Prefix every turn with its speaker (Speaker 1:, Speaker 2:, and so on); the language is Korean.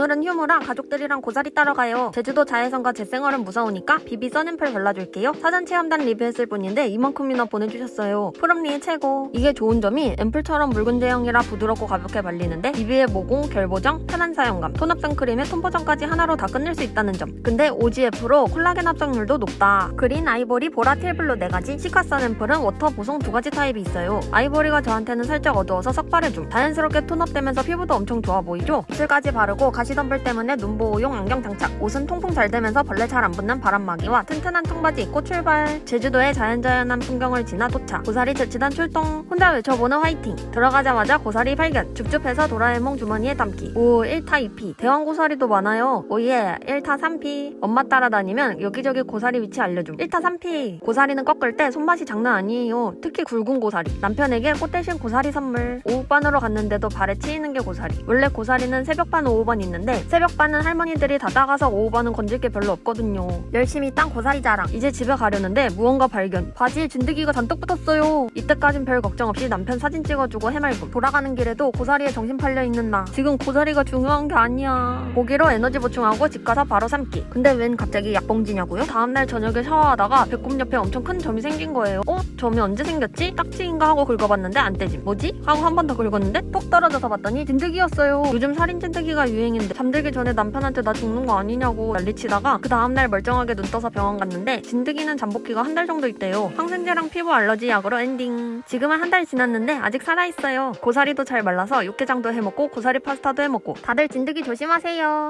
Speaker 1: 오늘은 휴무랑 가족들이랑 고사리 따러 가요. 제주도 자해성과 잿생얼은 무서우니까 비비 써낸플 발라줄게요. 사전 체험단 리뷰했을 뿐인데 이만큼이나 보내주셨어요. 프롬리 최고. 이게 좋은 점이 앰플처럼 묽은 제형이라 부드럽고 가볍게 발리는데 비비의 모공, 결보정, 편한 사용감, 톤 합성 크림에 톤 보정까지 하나로 다 끝낼 수 있다는 점. 근데 OGF로 콜라겐 합성률도 높다. 그린, 아이보리, 보라, 틸블루 4가지, 시카 써낸플은 워터, 보송 2가지 타입이 있어요. 아이보리가 저한테는 살짝 어두워서 섞발해줌. 자연스럽게 톤업되면서 피부도 엄청 좋아 보이죠? 입술까지 바르고 가시 덤불 때문에 눈보호용 안경 장착. 옷은 통풍 잘 되면서 벌레 잘 안 붙는 바람막이와 튼튼한 청바지 입고 출발. 제주도의 자연자연한 풍경을 지나 도착. 고사리 자치단 출동. 혼자 외쳐보는 화이팅. 들어가자마자 고사리 발견. 줍줍해서 도라에몽 주머니에 담기. 오 1타 2피. 대왕 고사리도 많아요. 오예 1타 3피. 엄마 따라다니면 여기저기 고사리 위치 알려줌. 1타 3피. 고사리는 꺾을 때 손맛이 장난 아니에요. 특히 굵은 고사리. 남편에게 꽃 대신 고사리 선물. 오후반으로 갔는데도 발에 치이는 게 고사리. 원래 고사리는 새벽반 오후반 있는 데 새벽반은 할머니들이 다 따가서 오후반은 건질 게 별로 없거든요. 열심히 딴 고사리 자랑. 이제 집에 가려는데 무언가 발견. 바지에 진드기가 잔뜩 붙었어요. 이때까진 별 걱정 없이 남편 사진 찍어주고 해말고 돌아가는 길에도 고사리에 정신 팔려 있는 나. 지금 고사리가 중요한 게 아니야. 고기로 에너지 보충하고 집 가서 바로 삶기. 근데 웬 갑자기 약봉지냐고요? 다음날 저녁에 샤워하다가 배꼽 옆에 엄청 큰 점이 생긴 거예요. 어? 점이 언제 생겼지? 딱지인가 하고 긁어봤는데 안 떼짐. 뭐지? 하고 한 번 더 긁었는데 톡 떨어져서 봤더니 진드기였어요. 요즘 살인 진드기가 유행인 데 잠들기 전에 남편한테 나 죽는 거 아니냐고 난리치다가 그 다음날 멀쩡하게 눈 떠서 병원 갔는데 진드기는 잠복기가 한 달 정도 있대요. 항생제랑 피부 알러지 약으로 엔딩. 지금은 한 달 지났는데 아직 살아있어요. 고사리도 잘 말라서 육개장도 해먹고 고사리 파스타도 해먹고 다들 진드기 조심하세요.